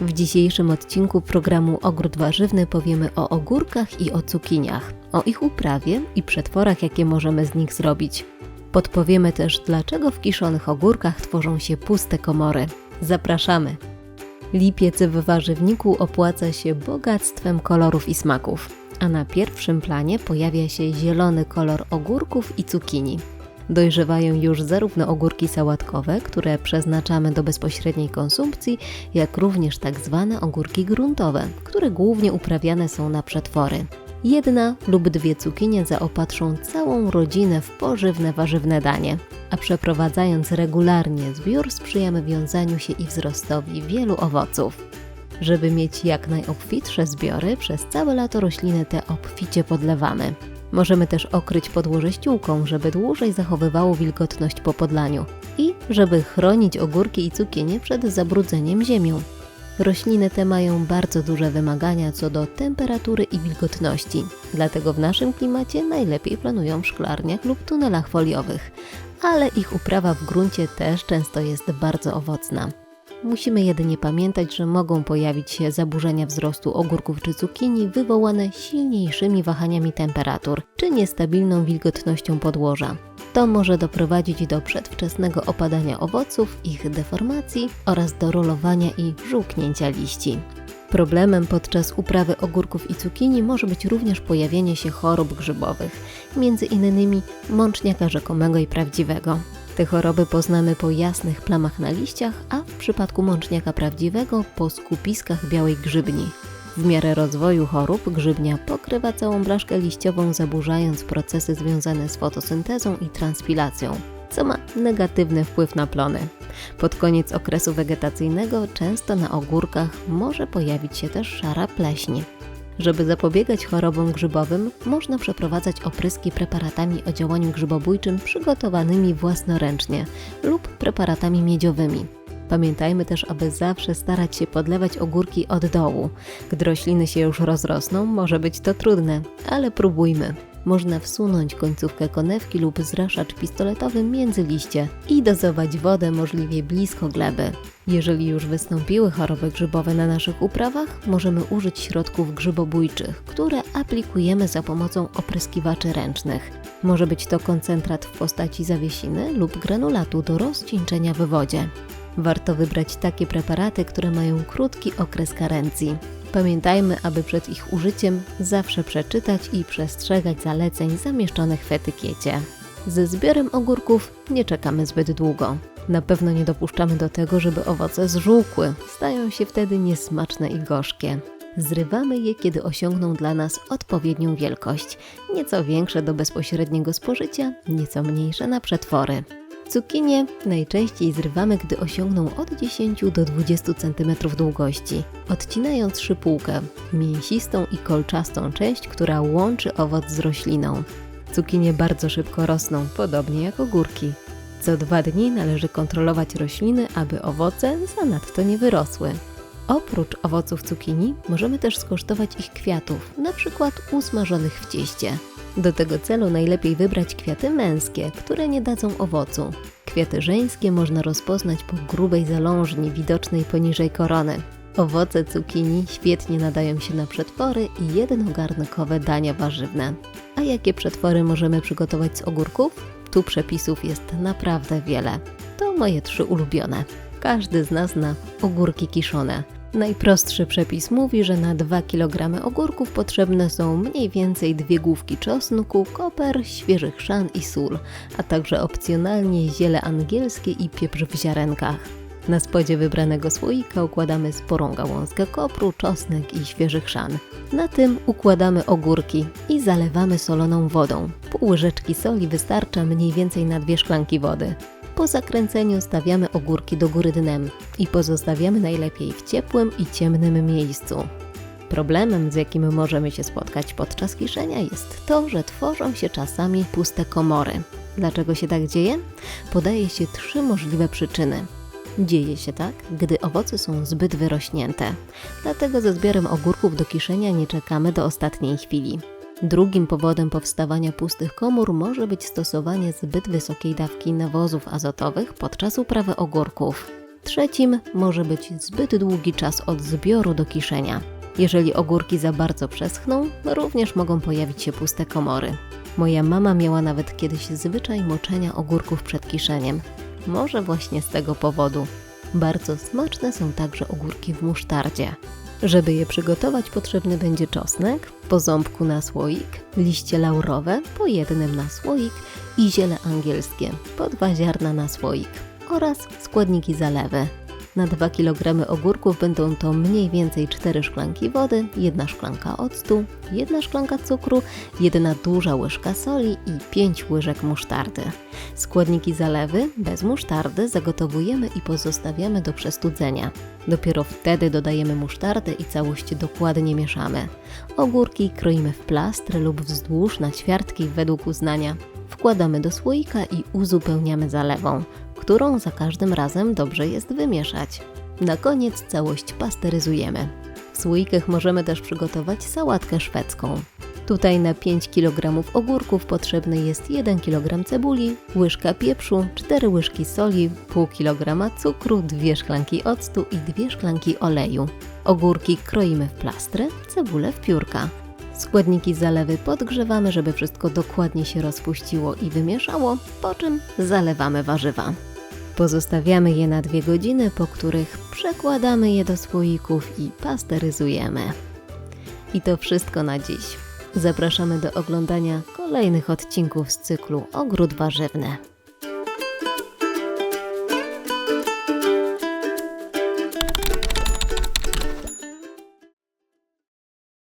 W dzisiejszym odcinku programu Ogród Warzywny powiemy o ogórkach i o cukiniach, o ich uprawie i przetworach, jakie możemy z nich zrobić. Podpowiemy też, dlaczego w kiszonych ogórkach tworzą się puste komory. Zapraszamy! Lipiec w warzywniku opłaca się bogactwem kolorów i smaków, a na pierwszym planie pojawia się zielony kolor ogórków i cukinii. Dojrzewają już zarówno ogórki sałatkowe, które przeznaczamy do bezpośredniej konsumpcji, jak również tak zwane ogórki gruntowe, które głównie uprawiane są na przetwory. Jedna lub dwie cukinie zaopatrzą całą rodzinę w pożywne warzywne danie, a przeprowadzając regularnie zbiór sprzyjamy wiązaniu się i wzrostowi wielu owoców. Żeby mieć jak najobfitsze zbiory, przez całe lato rośliny te obficie podlewamy. Możemy też okryć podłoże ściółką, żeby dłużej zachowywało wilgotność po podlaniu i żeby chronić ogórki i cukinie przed zabrudzeniem ziemią. Rośliny te mają bardzo duże wymagania co do temperatury i wilgotności, dlatego w naszym klimacie najlepiej planują w szklarniach lub tunelach foliowych, ale ich uprawa w gruncie też często jest bardzo owocna. Musimy jedynie pamiętać, że mogą pojawić się zaburzenia wzrostu ogórków czy cukinii wywołane silniejszymi wahaniami temperatur czy niestabilną wilgotnością podłoża. To może doprowadzić do przedwczesnego opadania owoców, ich deformacji oraz do rolowania i żółknięcia liści. Problemem podczas uprawy ogórków i cukinii może być również pojawienie się chorób grzybowych, między innymi mączniaka rzekomego i prawdziwego. Te choroby poznamy po jasnych plamach na liściach, a w przypadku mączniaka prawdziwego po skupiskach białej grzybni. W miarę rozwoju chorób grzybnia pokrywa całą blaszkę liściową, zaburzając procesy związane z fotosyntezą i transpilacją, co ma negatywny wpływ na plony. Pod koniec okresu wegetacyjnego często na ogórkach może pojawić się też szara pleśń. Żeby zapobiegać chorobom grzybowym, można przeprowadzać opryski preparatami o działaniu grzybobójczym przygotowanymi własnoręcznie lub preparatami miedziowymi. Pamiętajmy też, aby zawsze starać się podlewać ogórki od dołu. Gdy rośliny się już rozrosną, może być to trudne, ale próbujmy. Można wsunąć końcówkę konewki lub zraszacz pistoletowy między liście i dozować wodę możliwie blisko gleby. Jeżeli już wystąpiły choroby grzybowe na naszych uprawach, możemy użyć środków grzybobójczych, które aplikujemy za pomocą opryskiwaczy ręcznych. Może być to koncentrat w postaci zawiesiny lub granulatu do rozcieńczenia w wodzie. Warto wybrać takie preparaty, które mają krótki okres karencji. Pamiętajmy, aby przed ich użyciem zawsze przeczytać i przestrzegać zaleceń zamieszczonych w etykiecie. Ze zbiorem ogórków nie czekamy zbyt długo. Na pewno nie dopuszczamy do tego, żeby owoce zżółkły. Stają się wtedy niesmaczne i gorzkie. Zrywamy je, kiedy osiągną dla nas odpowiednią wielkość. Nieco większe do bezpośredniego spożycia, nieco mniejsze na przetwory. Cukinie najczęściej zrywamy, gdy osiągną od 10 do 20 cm długości, odcinając szypułkę, mięsistą i kolczastą część, która łączy owoc z rośliną. Cukinie bardzo szybko rosną, podobnie jak ogórki. Co dwa dni należy kontrolować rośliny, aby owoce zanadto nie wyrosły. Oprócz owoców cukinii możemy też skosztować ich kwiatów, na przykład usmażonych w cieście. Do tego celu najlepiej wybrać kwiaty męskie, które nie dadzą owocu. Kwiaty żeńskie można rozpoznać po grubej zalążni widocznej poniżej korony. Owoce cukinii świetnie nadają się na przetwory i jednogarnkowe dania warzywne. A jakie przetwory możemy przygotować z ogórków? Tu przepisów jest naprawdę wiele. To moje trzy ulubione. Każdy z nas zna ogórki kiszone. Najprostszy przepis mówi, że na 2 kg ogórków potrzebne są mniej więcej dwie główki czosnku, koper, świeży chrzan i sól, a także opcjonalnie ziele angielskie i pieprz w ziarenkach. Na spodzie wybranego słoika układamy sporą gałązkę kopru, czosnek i świeży chrzan. Na tym układamy ogórki i zalewamy soloną wodą. Pół łyżeczki soli wystarcza mniej więcej na dwie szklanki wody. Po zakręceniu stawiamy ogórki do góry dnem i pozostawiamy najlepiej w ciepłym i ciemnym miejscu. Problemem, z jakim możemy się spotkać podczas kiszenia, jest to, że tworzą się czasami puste komory. Dlaczego się tak dzieje? Podaje się trzy możliwe przyczyny. Dzieje się tak, gdy owoce są zbyt wyrośnięte. Dlatego ze zbiorem ogórków do kiszenia nie czekamy do ostatniej chwili. Drugim powodem powstawania pustych komór może być stosowanie zbyt wysokiej dawki nawozów azotowych podczas uprawy ogórków. Trzecim może być zbyt długi czas od zbioru do kiszenia. Jeżeli ogórki za bardzo przeschną, również mogą pojawić się puste komory. Moja mama miała nawet kiedyś zwyczaj moczenia ogórków przed kiszeniem. Może właśnie z tego powodu. Bardzo smaczne są także ogórki w musztardzie. Żeby je przygotować, potrzebny będzie czosnek, po ząbku na słoik, liście laurowe, po jednym na słoik i ziele angielskie, po dwa ziarna na słoik oraz składniki zalewy. Na 2 kg ogórków będą to mniej więcej 4 szklanki wody, 1 szklanka octu, 1 szklanka cukru, 1 duża łyżka soli i 5 łyżek musztardy. Składniki zalewy bez musztardy zagotowujemy i pozostawiamy do przestudzenia. Dopiero wtedy dodajemy musztardę i całość dokładnie mieszamy. Ogórki kroimy w plastry lub wzdłuż na ćwiartki według uznania. Wkładamy do słoika i uzupełniamy zalewą, którą za każdym razem dobrze jest wymieszać. Na koniec całość pasteryzujemy. W słoikach możemy też przygotować sałatkę szwedzką. Tutaj na 5 kg ogórków potrzebny jest 1 kg cebuli, łyżka pieprzu, 4 łyżki soli, pół kg cukru, 2 szklanki octu i 2 szklanki oleju. Ogórki kroimy w plastry, cebulę w piórka. Składniki zalewy podgrzewamy, żeby wszystko dokładnie się rozpuściło i wymieszało, po czym zalewamy warzywa. Pozostawiamy je na 2 godziny, po których przekładamy je do słoików i pasteryzujemy. I to wszystko na dziś. Zapraszamy do oglądania kolejnych odcinków z cyklu Ogród Warzywny.